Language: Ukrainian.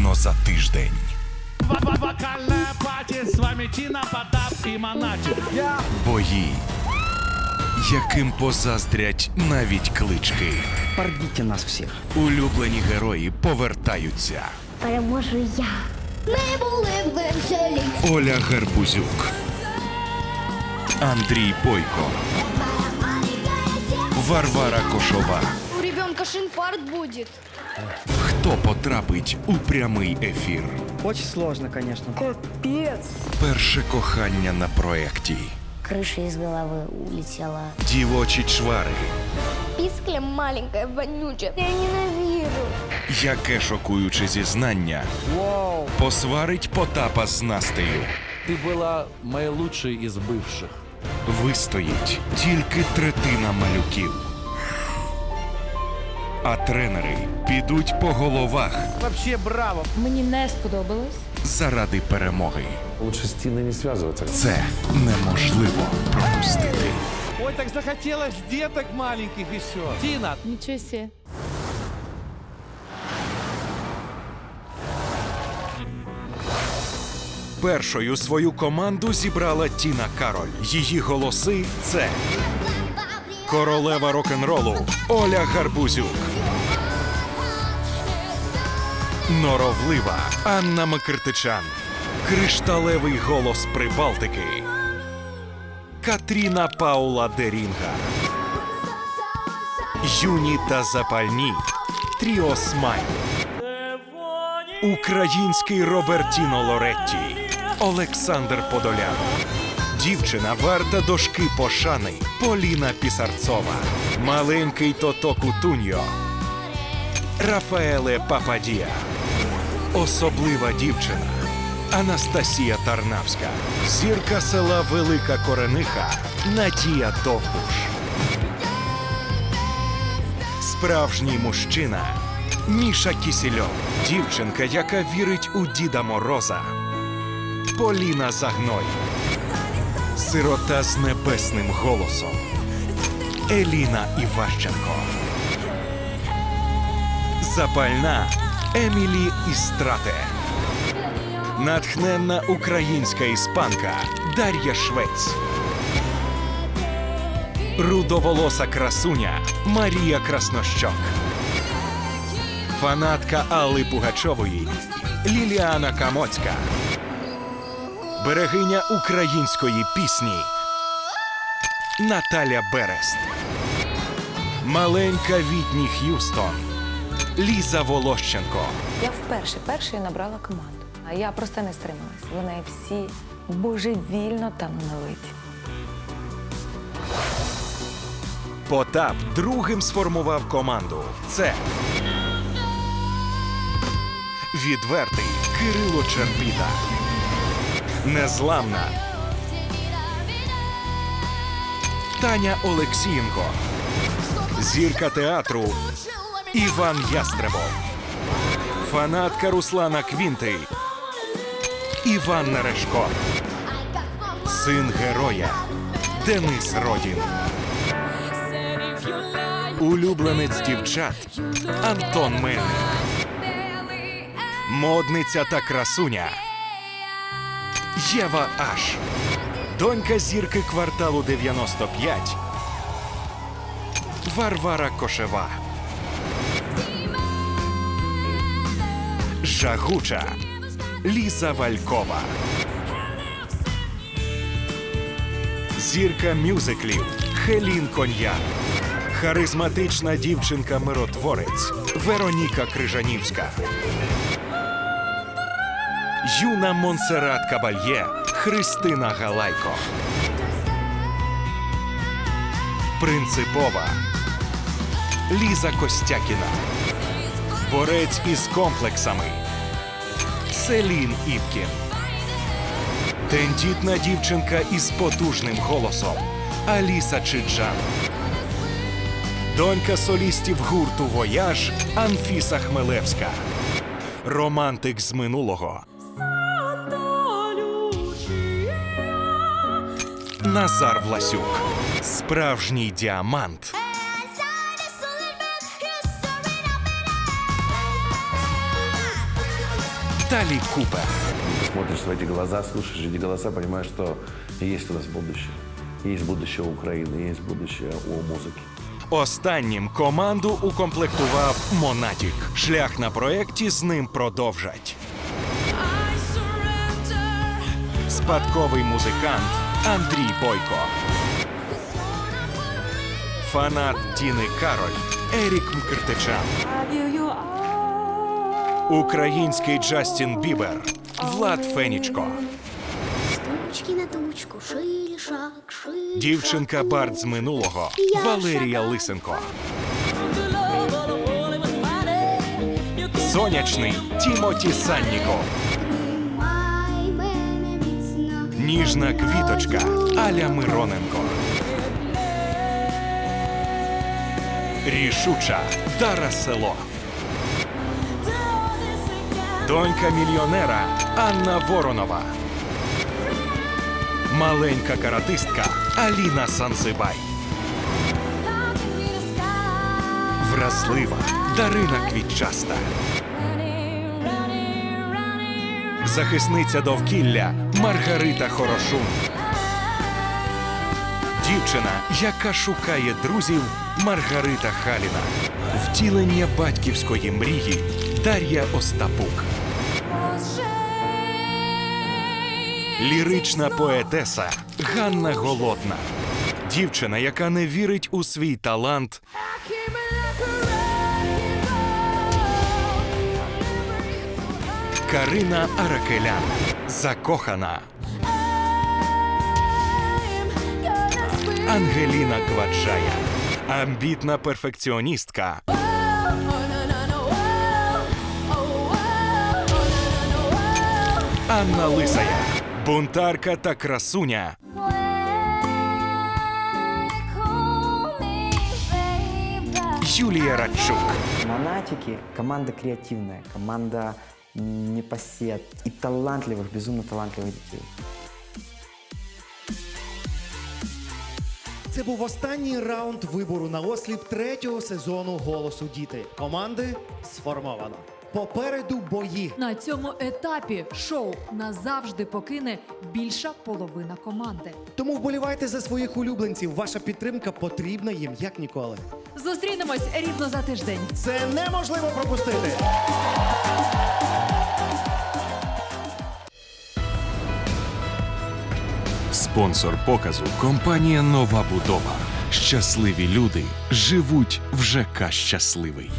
рівно за тиждень. Вокальная пати, с вами Тина, Потап и Монатик. Бої, яким позаздрять навіть клички. Порвите нас всех. Улюблені герої повертаються. Переможу я. Ми були веселі. Оля Гарбузюк, Андрій Бойко, Варвара Кошова У ребенка ж інфаркт буде. Хто потрапить у прямий ефір? Очень сложно, конечно. Перше кохання на проєкті. Крыша из головы улетела. Дівочі чвари. Пискля маленькая, вонючая. Я ненавижу. Яке шокуюче зізнання Вау. посварить Потапа з Настею. Ты была моей лучшей из бывших. Вистоїть тільки третина малюків. А тренери підуть по головах Вообще браво. Мені не сподобалось. заради перемоги. Лучше с Тиной не связываться. Це неможливо пропустити. Ой, так захотелось деток маленьких еще. Тина, Нічого сі. Першою свою команду зібрала Тіна Кароль. Її голоси це королева рок-н-ролу Оля Гарбузюк. Норовлива Анна Макертичан. Кришталевий голос Прибалтики. Катріна Паула Дерінга. Юні та запальні. Тріо Смайл. Український Робертіно Лоретті. Олександр Подолян. Дівчина варта дошки пошани. Поліна Пісарцова. Маленький Тото Кутуньо. Рафаеле Пападія. Особлива дівчина. Анастасія Тарнавська. Зірка села Велика Корениха. Надія Довбуш. Справжній мужчина. Міша Кісільов. Дівчинка, яка вірить у Діда Мороза. Поліна Загной. Сирота з небесним голосом. Еліна Іващенко. Запальна Емілі Істрате. Натхненна українська іспанка Дар'я Швець. Рудоволоса красуня Марія Краснощок. Фанатка Алли Пугачової Ліліана Камоцька. Берегиня української пісні Наталя Берест. Маленька Вітні Х'юстон. Ліза Волощенко. Я вперше першою набрала команду. А я просто не стрималась. Вони всі божевільно талановиті. Потап другим сформував команду. Це відвертий Кирило Черпіта. Незламна Таня Олексієнко. Зірка театру Іван Ястребов. Фанатка Руслана Квінти. Іван Нерешко. Син героя Денис Родін. Улюбленець дівчат Антон Мельник. Модниця та красуня Єва Аш. Донька зірки кварталу 95 Варвара Кошева. Жагуча Ліза Валькова. Зірка мюзиклів Хелін Коньян. Харизматична дівчинка-миротворець Вероніка Крижанівська. Юна Монсеррат Кабальє Христина Галайко. Принципова Ліза Костякіна. Борець із комплексами Селін Іпкін. Тендітна дівчинка із потужним голосом Аліса Чиджан. Донька солістів гурту Вояж Анфіса Хмелевська. Романтик з минулого. Назар Власюк. Справжній діамант. Віталій Купер. Смотришь в эти глаза, слушаешь эти голоса, понимаешь, что есть у нас будущее. Есть будущее у Украины, есть будущее у музыки. Останнім команду укомплектував Монатік. Шлях на проєкті з ним продовжать. Спадковий музикант Андрій Бойко. Фанат Тіни Кароль Ерік Мкртичан. Український Джастін Бібер Влад Фенічко. Тучки на тучку, шили шаг, Дівчинка Барт з минулого Валерія Лисенко. Сонячний Тімоті Санніков. Ніжна квіточка Аля Мироненко. Рішуча Дара Село. Донька мільйонера Анна Воронова. Маленька каратистка Аліна Сансибай. Вразлива Дарина Квітчаста. Захисниця довкілля Маргарита Хорошун. Дівчина, яка шукає друзів Маргарита Халіна. Втілення батьківської мрії Дар'я Остапук. Лірична поетеса Ганна Голодна. Дівчина, яка не вірить у свій талант. Карина Аракелян. Закохана. Ангеліна Кваджая. Амбітна перфекціоністка. Анна Лисая. Бунтарка та красуня. Юлія Радчук. Монатики – команда креативная, команда непосед и талантливых, безумно талантливых детей. Це був останній раунд вибору на осліп третього сезону голосу діти. Команди сформовано. Попереду бої. На цьому етапі шоу назавжди покине більша половина команди. Тому вболівайте за своїх улюбленців. Ваша підтримка потрібна їм як ніколи. Зустрінемось рівно за тиждень. Це неможливо пропустити. Спонсор показу компанія Нова Будова. Щасливі люди живуть в ЖК Щасливий.